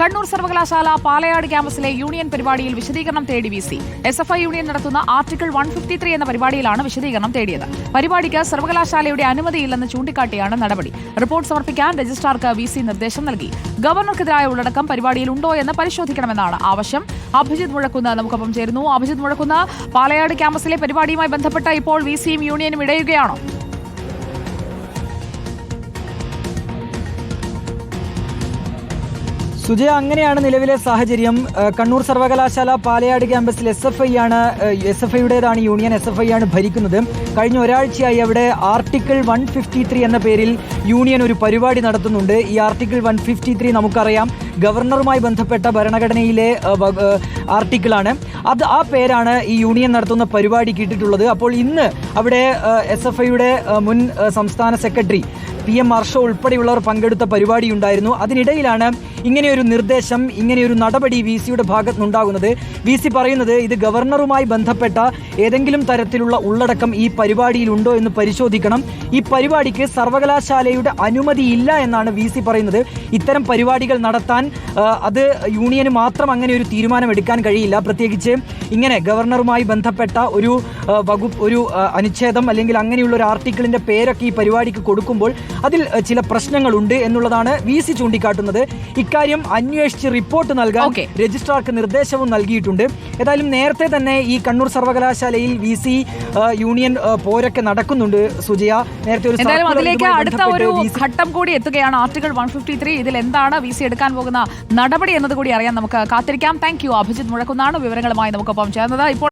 കണ്ണൂർ സർവകലാശാല പാലയാട് ക്യാമ്പസിലെ യൂണിയൻ പരിപാടിയിൽ വിശദീകരണം തേടി V C. S F I union നടത്തുന്ന ആർട്ടിക്കിൾ വൺ ഫിഫ്റ്റി ത്രീ എന്ന പരിപാടിയിലാണ് വിശദീകരണം തേടിയത്. പരിപാടിക്ക് സർവകലാശാലയുടെ അനുമതിയില്ലെന്ന് ചൂണ്ടിക്കാട്ടിയാണ് നടപടി. റിപ്പോർട്ട് സമർപ്പിക്കാൻ രജിസ്ട്രാർക്ക് വി സി നിർദ്ദേശം നൽകി. ഗവർണർക്കെതിരായ ഉള്ളടക്കം പരിപാടിയിൽ ഉണ്ടോ എന്ന് പരിശോധിക്കണമെന്നാണ് ആവശ്യം. അഭിജിത് മുഴക്കുന്ന് നമുക്കൊപ്പം ചേരുന്നു. അഭിജിത് മുഴക്കുന്ന് പാലയാട് ക്യാമ്പസിലെ പരിപാടിയുമായി ബന്ധപ്പെട്ട ഇപ്പോൾ വി സിയും യൂണിയനും ഇടയുകയാണോ? സുജയ അങ്ങനെയാണ് നിലവിലെ സാഹചര്യം. കണ്ണൂർ സർവകലാശാല പാലയാട് ക്യാമ്പസിൽ എസ് എഫ് ഐ ആണ് എസ് എഫ് ഐയുടേതാണ് യൂണിയൻ എസ് എഫ് ഐ ആണ് ഭരിക്കുന്നത്. കഴിഞ്ഞ ഒരാഴ്ചയായി അവിടെ ആർട്ടിക്കിൾ വൺ ഫിഫ്റ്റി ത്രീ എന്ന പേരിൽ യൂണിയൻ ഒരു പരിപാടി നടത്തുന്നുണ്ട്. ഈ ആർട്ടിക്കിൾ വൺ ഫിഫ്റ്റി ത്രീ നമുക്കറിയാം. ഗവർണറുമായി ബന്ധപ്പെട്ട ഭരണഘടനയിലെ ആർട്ടിക്കിളാണ്. അത് ആ പേരാണ് ഈ യൂണിയൻ നടത്തുന്ന പരിപാടിക്ക് ഇട്ടിട്ടുള്ളത് അപ്പോൾ ഇന്ന് അവിടെ എസ് എഫ് ഐയുടെ മുൻ സംസ്ഥാന സെക്രട്ടറി പി എം ഹർഷ ഉൾപ്പെടെയുള്ളവർ പങ്കെടുത്ത പരിപാടിയുണ്ടായിരുന്നു. അതിനിടയിലാണ് ഇങ്ങനെയൊരു നിർദ്ദേശം ഇങ്ങനെയൊരു നടപടി വി സിയുടെ ഭാഗത്തുനിന്നുണ്ടാകുന്നത്. വി സി പറയുന്നത് ഇത് ഗവർണറുമായി ബന്ധപ്പെട്ട ഏതെങ്കിലും തരത്തിലുള്ള ഉള്ളടക്കം ഈ പരിപാടിയിലുണ്ടോ എന്ന് പരിശോധിക്കണം. ഈ പരിപാടിക്ക് സർവകലാശാലയുടെ അനുമതിയില്ല എന്നാണ് വി സി പറയുന്നത്. ഇത്തരം പരിപാടികൾ നടത്താൻ അത് യൂണിയന് മാത്രം അങ്ങനെ ഒരു തീരുമാനം എടുക്കാൻ കഴിയില്ല. പ്രത്യേകിച്ച് ഇങ്ങനെ ഗവർണറുമായി ബന്ധപ്പെട്ട ഒരു വകുപ്പ് ഒരു അനുച്ഛേദം അല്ലെങ്കിൽ അങ്ങനെയുള്ള ഒരു ആർട്ടിക്കിളിന്റെ പേരൊക്കെ ഈ പരിപാടിക്ക് കൊടുക്കുമ്പോൾ അതിൽ ചില പ്രശ്നങ്ങളുണ്ട് എന്നുള്ളതാണ് വി സി ചൂണ്ടിക്കാട്ടുന്നത്. ഇക്കാര്യം അന്വേഷിച്ച് റിപ്പോർട്ട് നൽകാൻ രജിസ്ട്രാർക്ക് നിർദ്ദേശവും നൽകിയിട്ടുണ്ട്. ഏതായാലും നേരത്തെ തന്നെ ഈ കണ്ണൂർ സർവകലാശാലയിൽ വി സി യൂണിയൻ പോരൊക്കെ നടക്കുന്നുണ്ട് സുജയ. നേരത്തെ ഒരു അതിലേക്ക് അടുത്ത ഒരു ഘട്ടം കൂടി എത്തുകയാണ് ആർട്ടിക്കിൾ വൺ ഫിഫ്റ്റി ത്രീ. ഇതിൽ എന്താണ് വി സി എടുക്കാൻ പോകുന്ന നടപടി എന്നത് കൂടി അറിയാൻ നമുക്ക് കാത്തിരിക്കാം. Thank you. അഭിജിത് മുഴക്കുന്നാണ് വിവരങ്ങളുമായി നമുക്കൊപ്പം ചേർന്നത്. ഇപ്പോൾ